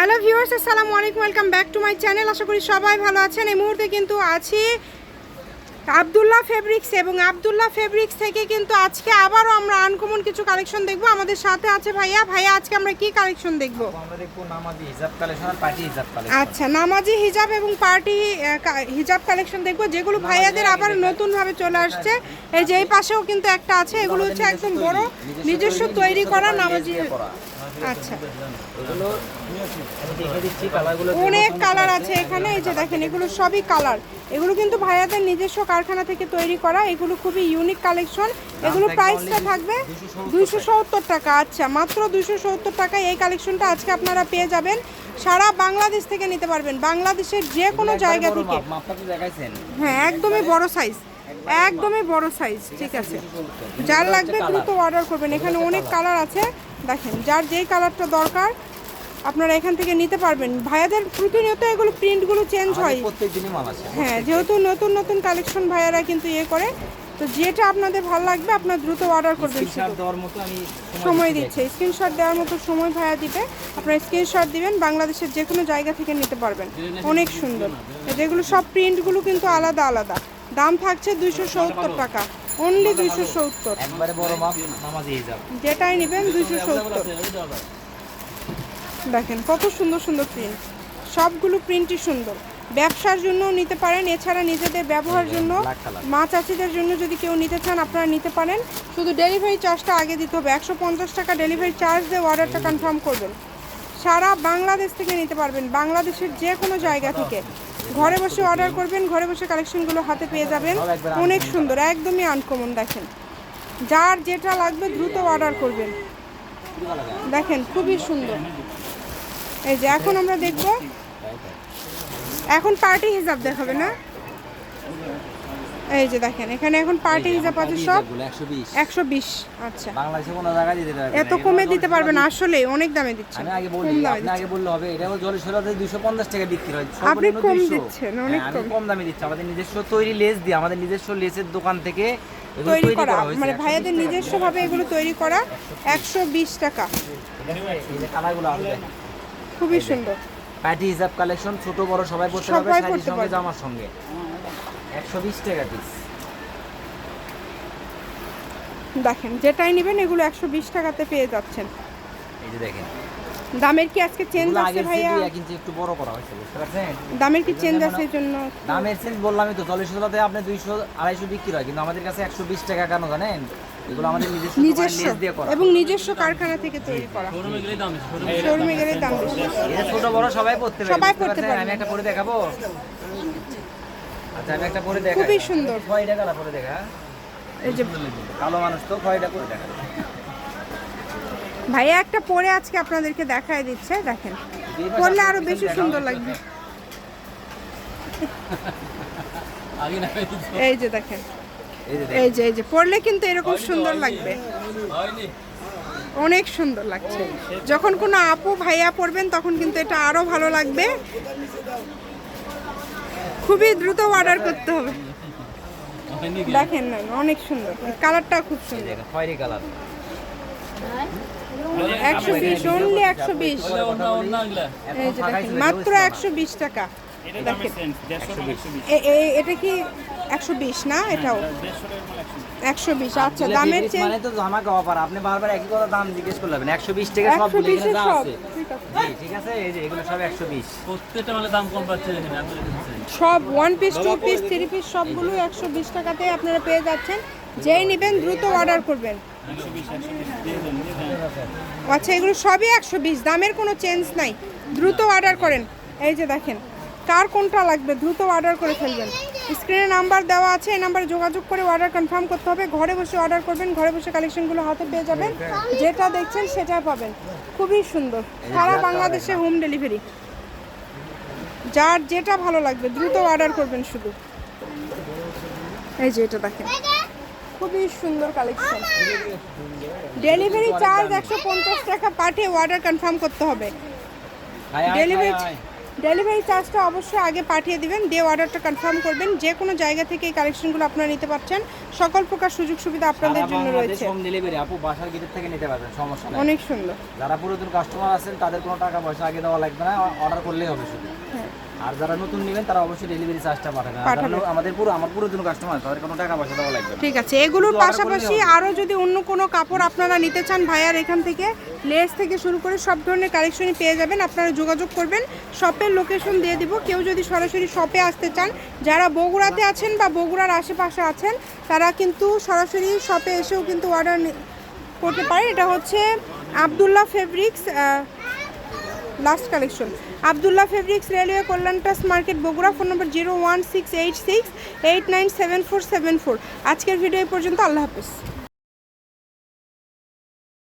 Hello viewers আসসালামু আলাইকুম welcome back to my channel আশা করি সবাই ভালো আছেন এই মুহূর্তে কিন্তু আছি আবদুল্লাহ ফেব্রিক্স এবং আবদুল্লাহ ফেব্রিক্স থেকে কিন্তু আজকে আবারও আমরা আনকমন কিছু কালেকশন দেখব আমাদের সাথে আছে ভাইয়া ভাইয়া আজকে আমরা কি কালেকশন দেখব আমরা দেখব নামাজি হিজাব কালেকশন আর পার্টি হিজাব কালেকশন আচ্ছা নামাজি হিজাব এবং পার্টি হিজাব কালেকশন দেখব যেগুলো ভাইয়াদের আবার নতুনভাবে চলে আসছে এই যে এই পাশেও কিন্তু একটা আছে এগুলো হচ্ছে একদম বড় নিজস্ব তৈরি করা নামাজি আচ্ছা। অনেক কালার আছে এখানে এই যে দেখেন এগুলো সবই কালার। এগুলো কিন্তু ভাইয়াদের নিজস্ব কারখানা থেকে তৈরি করা। এগুলো খুবই ইউনিক কালেকশন এগুলো প্রাইসটা থাকবে 270 দুইশো সত্তর টাকা। আচ্ছা মাত্র দুইশো সত্তর টাকায় এই কালেকশনটা আজকে আপনারা পেয়ে যাবেন। সারা বাংলাদেশ থেকে নিতে পারবেন। বাংলাদেশের যে কোনো জায়গা থেকে। হ্যাঁ একদমই বড় সাইজ একদমই বড় সাইজ ঠিক আছে। যার লাগবে দ্রুত অর্ডার করবেন। এখানে অনেক কালার আছে। দেখেন যার যেই কালারটা দরকার আপনারা এখান থেকে নিতে পারবেন। ভাইয়াদের প্রতিনিয়ত এগুলো প্রিন্টগুলো চেঞ্জ হয়। হ্যাঁ যেহেতু নতুন নতুন কালেকশন ভাইয়ারা কিন্তু ইয়ে করে তো যেটা আপনাদের ভালো লাগবে আপনার দ্রুত অর্ডার করবেন সময় দিচ্ছে। স্ক্রিনশট দেওয়ার মতো সময় ভাইয়া দিবে। আপনারা স্ক্রিনশট দিবেন বাংলাদেশের যে কোনো জায়গা থেকে নিতে পারবেন। অনেক সুন্দর। যেগুলো সব প্রিন্টগুলো কিন্তু আলাদা আলাদা। দাম থাকছে দুইশো সত্তর টাকা। অনলি দুইশো সত্তর। একবারে বড় মাপ নামাজি হিজাব যেটাই নেবেন দুইশো সত্তর। দেখেন কত সুন্দর সুন্দর প্রিন্ট সবগুলো প্রিন্টই সুন্দর। ব্যবসার জন্য নিতে পারেন এছাড়া নিজেদের ব্যবহার জন্য black মা চাচিদের জন্য যদি কেউ নিতে চান আপনারা নিতে পারেন। শুধু ডেলিভারি চার্জটা আগে দিতে হবে। একশো পঞ্চাশ টাকা ডেলিভারি চার্জ দিয়ে অর্ডারটা কনফার্ম করবেন। সারা বাংলাদেশ থেকে নিতে পারবেন। বাংলাদেশের যে কোনো জায়গা থেকে। ঘরে বসে অর্ডার করবেন ঘরে বসে কালেকশনগুলো হাতে পেয়ে যাবেন। অনেক সুন্দর একদমই আনকমন দেখেন। যার যেটা লাগবে দ্রুত অর্ডার করবেন। দেখেন খুবই সুন্দর। এই যে এখন আমরা দেখব। এখন পার্টি হিসাব দেখাবে না? এই যে দেখেন এখানে এখন পার্টি হিসাব আছে সব হিজাবগুলো 120 একশো বিশ আচ্ছা। বাংলাদেশে কোনো জায়গায় দিতে পারবে এত কমে দিতে পারবে না আসলে অনেক দামে দিচ্ছেন আমি আগে বলি আপনি আগে বললে হবে এটা জলের সোলাতে 250 টাকা বিক্রি হয় আপনি কম দিচ্ছেন, অনেক হ্যাঁ, কম। কম দামে দিচ্ছি আমাদের নিজস্ব তৈরি লেস দিয়ে আমাদের নিজস্ব লেসের দোকান থেকে তৈরি করা মানে ভাইয়াদের টাকা। নিজস্বভাবে এগুলো তৈরি করা একশো বিশ টাকা। খুবই সুন্দর। প্যাটি হিসাব কালেকশন ছোট বড় সবাই পড়তে পারবে শাড়ির সঙ্গে। জামার সঙ্গে। একশো বিশ টাকা পিস দেখেন যেটাই নেবেন এগুলো একশো বিশ টাকাতে পেয়ে যাচ্ছেন। এই যে দেখেন। দামের কি আজকে চেঞ্জ আছে ভাইয়া? এক ইঞ্চি একটু বড় করা হয়েছে বুঝতে পারছেন? দামের কি চেঞ্জ আছে এর জন্য? দামের চেঞ্জ বললামই তো চল্লিশ টাকাতে আপনি দুইশো আড়াইশো বিক্রি হয় কিন্তু আমাদের কাছে একশো বিশ টাকা কেন জানেন? এগুলো আমাদের নিজস্ব নিজস্ব দিয়ে করা। এবং নিজস্ব কারখানা থেকে তৈরি করা। শোরুমে গেলে দাম বেশি এটা ছোট বড় সবাই পড়তে পারে সবাই পারছেন? পারবে। আমি একটা পরে দেখাবো। আচ্ছা আমি একটা পরে দেখাই। খুবই সুন্দর। ছয়টা কালা পরে দেখা। এই যে কালো মানুষ তো ছয়টা পরে দেখা। ভাইয়া একটা পরে আজকে আপনাদেরকে দেখায় দিচ্ছে দেখেন। পরলে আরও বেশি সুন্দর লাগবে। এই যে। দেখেন। এই যে এই যে এই যে পরলে কিন্তু এরকম সুন্দর লাগবে। অনেক সুন্দর লাগছে। যখন কোনো আপু ভাইয়া পরবেন তখন কিন্তু এটা আরও ভালো লাগবে। খুবই দ্রুত অর্ডার করতে হবে। দেখেন না অনেক সুন্দর। কালারটা খুব সুন্দর। খয়েরি কালার একশো বিশ অনলি একশো বিশ। এই যে দেখেন মাত্র একশো বিশ টাকা। এটা কি একশো বিশ না এটাও? একশো বিশ আচ্ছা দামের চেঞ্জ মানে তো জামা অফার আপনি বারবার একই কথা দাম জিজ্ঞেস করলেন একশো বিশ টাকা সব এখানে আছে। ঠিক আছে। এই যে এগুলো সব একশো বিশ। প্রত্যেকটা মানে দাম কম পাচ্ছে সব one piece two piece three piece সবগুলো একশো বিশ টাকাতে আপনারা পেয়ে যাচ্ছেন। যেই নেবেন দ্রুত অর্ডার করবেন। আচ্ছা এগুলো সবই একশো বিশ, দামের কোনো চেঞ্জ নাই। দ্রুত অর্ডার করেন। এই যে দেখেন, কার কোনটা লাগবে? দ্রুত অর্ডার করে ফেলবেন। স্ক্রিনে নাম্বার দেওয়া আছে, এই নাম্বারে যোগাযোগ করে অর্ডার কনফার্ম করতে হবে। ঘরে বসে অর্ডার করবেন, ঘরে বসে কালেকশনগুলো হাতে পেয়ে যাবেন। যেটা দেখছেন সেটা পাবেন। খুবই সুন্দর। সারা বাংলাদেশে হোম ডেলিভারি যার যেটা ভালো লাগবে দ্রুত অর্ডার করবেন শুধু। এই যে এটা দেখেন। খুবই সুন্দর কালেকশন ডেলিভারি চার্জ একশো পঞ্চাশ টাকা পাঠিয়ে অর্ডার কনফার্ম করতে হবে। হাই। ডেলিভারি চার্জটা অবশ্যই আগে পাঠিয়ে দিবেন দিয়ে অর্ডারটা কনফার্ম করবেন। যে কোনো জায়গা থেকে এই কালেকশনগুলো আপনারা নিতে পারছেন সকল প্রকার সুযোগ সুবিধা আপনাদের জন্য রয়েছে। হোম ডেলিভারি আপু বাসার গেটের থেকে নিতে পারবেন সমস্যা নেই। অনেক সুন্দর। যারা পুরাতন কাস্টমার আছেন তাদের কোনো টাকা পয়সা আগে দেওয়া লাগবে না অর্ডার করলেই হবে শুধু। হ্যাঁ। আর যারা নতুন নেবেন তারা অবশ্যই ডেলিভারি চার্জটা পাঠাবেন। আমাদের পুরো আমার পুরো পুরাতন কাস্টমার তাদের কোনো টাকা পয়সা দেওয়া লাগবে ঠিক আছে এগুলোর পাশাপাশি আরও যদি অন্য কোনো কাপড় আপনারা নিতে চান ভাইয়ার এখান থেকে লেস থেকে শুরু করে সব ধরনের কালেকশনই পেয়ে যাবেন। আপনারা যোগাযোগ করবেন শপের লোকেশন দিয়ে দিব। কেউ যদি সরাসরি শপে আসতে চান যারা বগুড়াতে আছেন বা বগুড়ার আশেপাশে আছেন তারা কিন্তু সরাসরি শপে এসেও কিন্তু অর্ডার করতে পারেন। এটা হচ্ছে Abdullah fabrics last collection Abdullah fabrics railway কল্যাণটাস market Bogura phone number zero one six eight six eight nine seven four seven four আজকের ভিডিও এই পর্যন্ত, আল্লাহ হাফিজ।